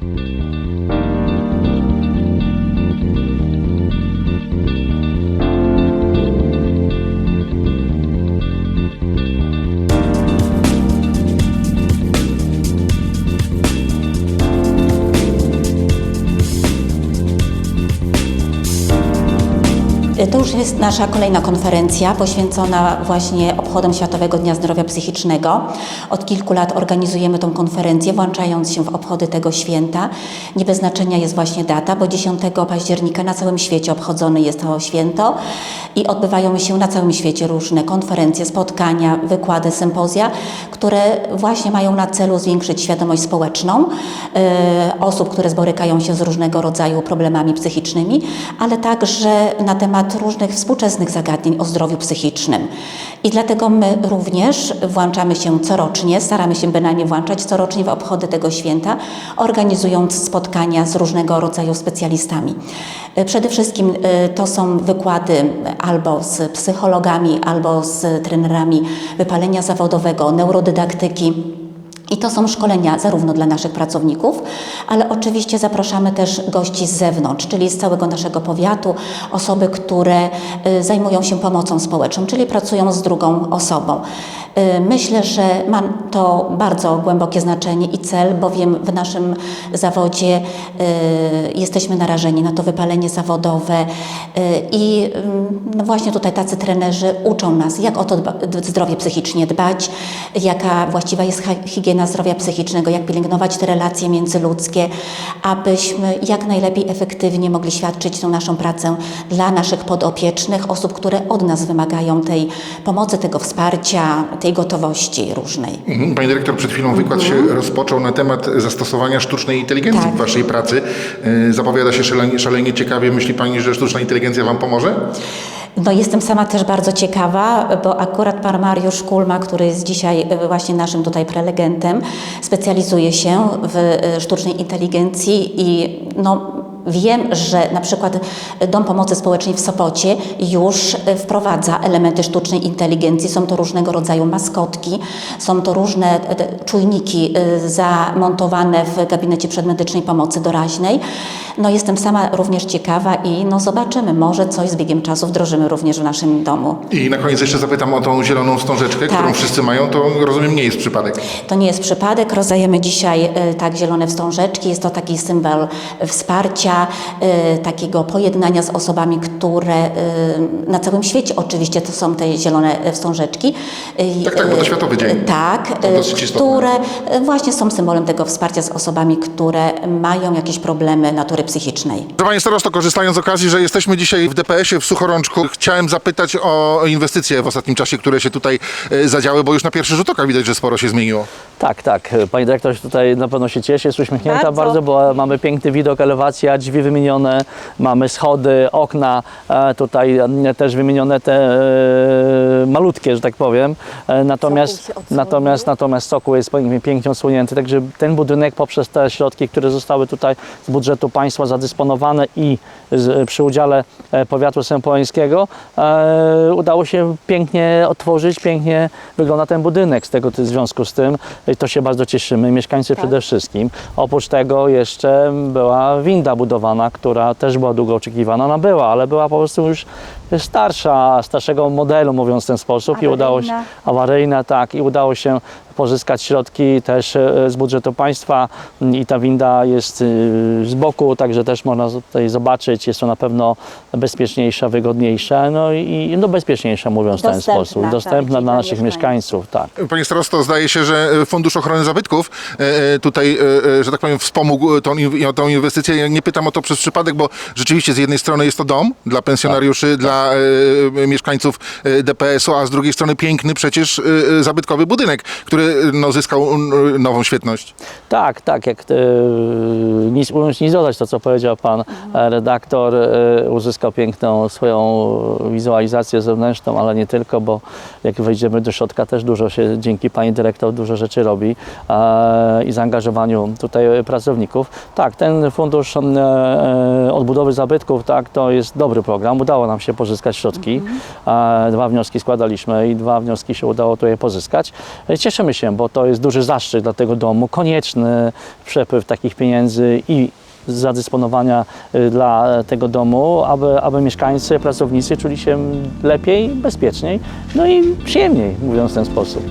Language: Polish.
Thank you. To już jest nasza kolejna konferencja poświęcona właśnie obchodom Światowego Dnia Zdrowia Psychicznego. Od kilku lat organizujemy tą konferencję, włączając się w obchody tego święta. Nie bez znaczenia jest właśnie data, bo 10 października na całym świecie obchodzone jest to święto i odbywają się na całym świecie różne konferencje, spotkania, wykłady, sympozja, które właśnie mają na celu zwiększyć świadomość społeczną e, osób, które borykają się z różnego rodzaju problemami psychicznymi, ale także na temat różnych współczesnych zagadnień o zdrowiu psychicznym. I dlatego my również włączamy się corocznie, staramy się bynajmniej włączać corocznie w obchody tego święta, organizując spotkania z różnego rodzaju specjalistami. E, Przede wszystkim e, to są wykłady albo z psychologami, albo z trenerami wypalenia zawodowego, neurodydaktyki. I to są szkolenia zarówno dla naszych pracowników, ale oczywiście zapraszamy też gości z zewnątrz, czyli z całego naszego powiatu, osoby, które y, zajmują się pomocą społeczną, czyli pracują z drugą osobą. Y, Myślę, że ma to bardzo głębokie znaczenie i cel, bowiem w naszym zawodzie y, jesteśmy narażeni na to wypalenie zawodowe y, i y, no właśnie tutaj tacy trenerzy uczą nas, jak o to zdrowie psychicznie dbać, jaka właściwa jest higiena zdrowia psychicznego, jak pielęgnować te relacje międzyludzkie, abyśmy jak najlepiej efektywnie mogli świadczyć tą naszą pracę dla naszych podopiecznych, osób, które od nas wymagają tej pomocy, tego wsparcia, tej gotowości różnej. Mhm. Pani dyrektor, przed chwilą wykład się rozpoczął na temat zastosowania sztucznej inteligencji Tak. w Waszej pracy. Y, Zapowiada się szalenie, szalenie ciekawie. Myśli Pani, że sztuczna inteligencja Wam pomoże? No jestem sama też bardzo ciekawa, bo akurat pan Mariusz Kulma, który jest dzisiaj e, właśnie naszym tutaj prelegentem, specjalizuje się w e, sztucznej inteligencji i no, wiem, że na przykład Dom Pomocy Społecznej w Sopocie już e, wprowadza elementy sztucznej inteligencji. Są to różnego rodzaju maskotki, są to różne e, czujniki e, zamontowane w gabinecie przedmedycznej pomocy doraźnej. No jestem sama również ciekawa i no zobaczymy, może coś z biegiem czasu wdrożymy również w naszym domu. I na koniec jeszcze zapytam o tą zieloną wstążeczkę, Tak. którą wszyscy mają. To rozumiem nie jest przypadek. To nie jest przypadek. Rozdajemy dzisiaj tak zielone wstążeczki. Jest to taki symbol wsparcia, e, takiego pojednania z osobami, które e, na całym świecie oczywiście to są te zielone wstążeczki. E, Tak, tak, bo to Światowy Dzień. Tak, które właśnie są symbolem tego wsparcia z osobami, które mają jakieś problemy natury psychicznej. Panie Starosto, korzystając z okazji, że jesteśmy dzisiaj w DPS-ie w Suchorączku, chciałem zapytać o inwestycje w ostatnim czasie, które się tutaj zadziały, bo już na pierwszy rzut oka widać, że sporo się zmieniło. Tak, tak. Pani dyrektor się tutaj na pewno się cieszy, jest uśmiechnięta Bardzo. bardzo, bo mamy piękny widok, elewacja, drzwi wymienione, mamy schody, okna, e, tutaj e, też wymienione te e, malutkie, że tak powiem. Natomiast, natomiast, natomiast sokół jest pięknie- odsłonięty, także ten budynek poprzez te środki, które zostały tutaj z budżetu państwa zadysponowane i przy udziale powiatu sępoleńskiego e, udało się pięknie otworzyć, pięknie wygląda ten budynek z tego w związku z tym to się bardzo cieszymy, mieszkańcy przede wszystkim. Oprócz tego jeszcze była winda budowana, która też była długo oczekiwana, ona była, ale była po prostu już starsza, starszego modelu mówiąc w ten sposób. I udało się, Awaryjna. awaryjna, tak, i udało się pozyskać środki też e, z budżetu państwa. Mm, i ta winda jest y, z boku, także też można tutaj zobaczyć, jest to na pewno bezpieczniejsza, wygodniejsza, no i no bezpieczniejsza mówiąc w ten Dostępna, sposób, tak, dostępna dla dla naszych mieszkańców, tak. Panie Starosto, zdaje się, że Fundusz Ochrony Zabytków e, e, tutaj, e, e, że tak powiem, wspomógł tą, in- tą inwestycję. Ja nie pytam o to przez przypadek, bo rzeczywiście z jednej strony jest to dom dla pensjonariuszy, dla e, mieszkańców e, DPS-u, a z drugiej strony piękny przecież e, e, zabytkowy budynek, który no, zyskał nową świetność. Tak, tak, jak e, nic ująć, nic dodać to, co powiedział pan e, redaktor, e, uzyskał piękną swoją wizualizację zewnętrzną, ale nie tylko, bo jak wejdziemy do środka też dużo się, dzięki pani dyrektor, dużo rzeczy robi i zaangażowaniu tutaj pracowników. Tak, ten fundusz e, odbudowy zabytków, tak, to jest dobry program, udało nam się pozyskać środki, dwa wnioski składaliśmy i dwa wnioski się udało tutaj pozyskać. Cieszymy się, bo to jest duży zaszczyt dla tego domu, konieczny przepływ takich pieniędzy i zadysponowania y, dla tego domu, aby, aby mieszkańcy, pracownicy czuli się lepiej, bezpieczniej, no i przyjemniej, mówiąc w ten sposób.